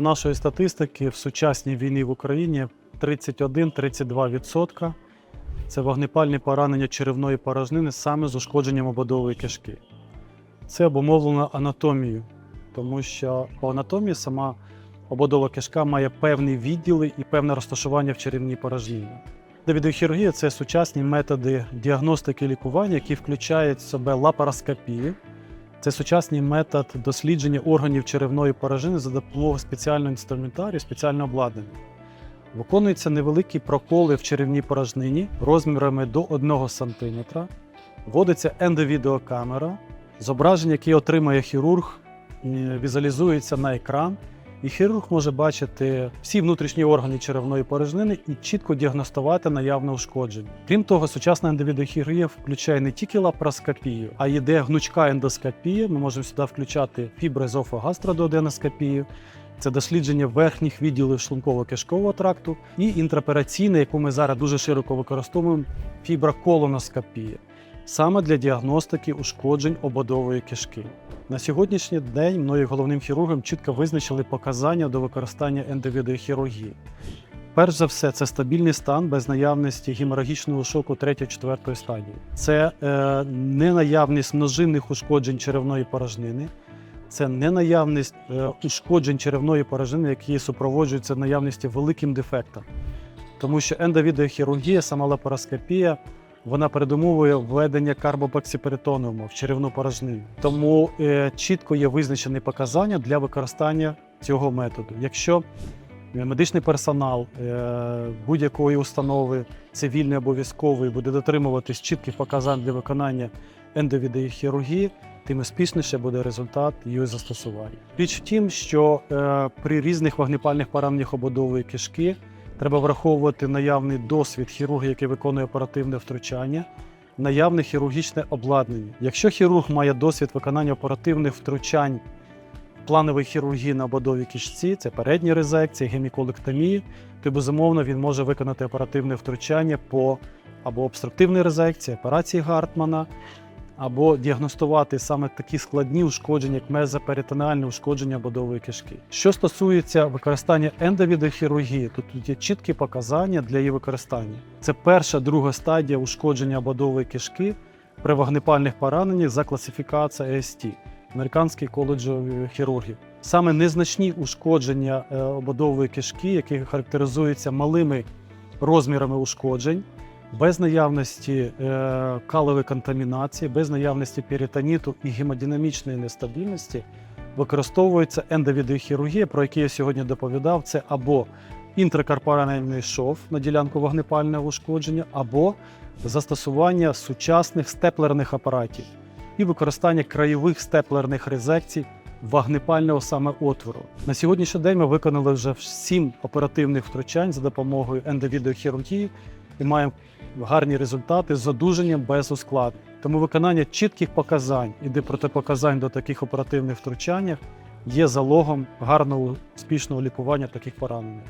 Нашої статистики в сучасній війні в Україні 31-32% це вогнепальні поранення черевної порожнини саме з ушкодженням ободової кишки. Це обумовлено анатомією, тому що по анатомії сама ободова кишка має певні відділи і певне розташування в черевній порожнині. Відеохірургія це сучасні методи діагностики і лікування, які включають в себе лапароскопію. Це сучасний метод дослідження органів черевної поражини за допомогою спеціального інструментарію, спеціального обладнання. Виконуються невеликі проколи в черевній порожнині розмірами до 1 см. Вводиться ендовідеокамера, зображення, яке отримає хірург, візуалізується на екран, і хірург може бачити всі внутрішні органи черевної порожнини і чітко діагностувати наявне ушкодження. Крім того, сучасна ендовідеохірургія включає не тільки лапароскопію, а йде гнучка ендоскопія. Ми можемо сюди включати фіброезофагастрододеноскопію, це дослідження верхніх відділів шлунково-кишкового тракту, і інтраопераційне, яку ми зараз дуже широко використовуємо, фіброколоноскопія, саме для діагностики ушкоджень ободової кишки. На сьогоднішній день мною головним хірургом чітко визначили показання до використання ендовідеохірургії. Перш за все, це стабільний стан без наявності геморагічного шоку 3-4 стадії. Це е, ненаявність множинних ушкоджень черевної порожнини, це ненаявність е, ушкоджень черевної порожнини, які супроводжуються наявністю великим дефектом. Тому що ендовідеохірургія, сама лапароскопія, вона передумовує введення карбопоксиперитонуму в черевну порожнину. Тому е, чітко є визначені показання для використання цього методу. Якщо е, медичний персонал е, будь-якої установи, цивільний або військовий, буде дотримуватись чітких показань для виконання ендовідеохірургії, тим успішніше буде результат її застосування. Річ в тім, що е, при різних вогнепальних пораненнях ободової кишки треба враховувати наявний досвід хірурга, який виконує оперативне втручання, наявне хірургічне обладнання. Якщо хірург має досвід виконання оперативних втручань планової хірургії на ободовій кишці, це передні резекції, геміколектомії, то безумовно він може виконати оперативне втручання по або обструктивній резекції, операції Гартмана, або діагностувати саме такі складні ушкодження, як мезоперитонеальне ушкодження ободової кишки. Що стосується використання ендовідохірургії, то тут є чіткі показання для її використання. Це перша, друга стадія ушкодження ободової кишки при вогнепальних пораненнях за класифікацією AST – Американський коледж хірургів. Саме незначні ушкодження е, ободової кишки, які характеризуються малими розмірами ушкоджень, без наявності е, калової контамінації, без наявності перитоніту і гемодинамічної нестабільності використовується ендовідеохірургія, про яку я сьогодні доповідав. Це або інтракорпоральний шов на ділянку вогнепального ушкодження, або застосування сучасних степлерних апаратів і використання краєвих степлерних резекцій вогнепального саме отвору. На сьогоднішній день ми виконали вже сім оперативних втручань за допомогою ендовідеохірургії і маємо гарні результати з одужанням без ускладнень. Тому виконання чітких показань і протипоказань до таких оперативних втручаннях є залогом гарного успішного лікування таких поранень.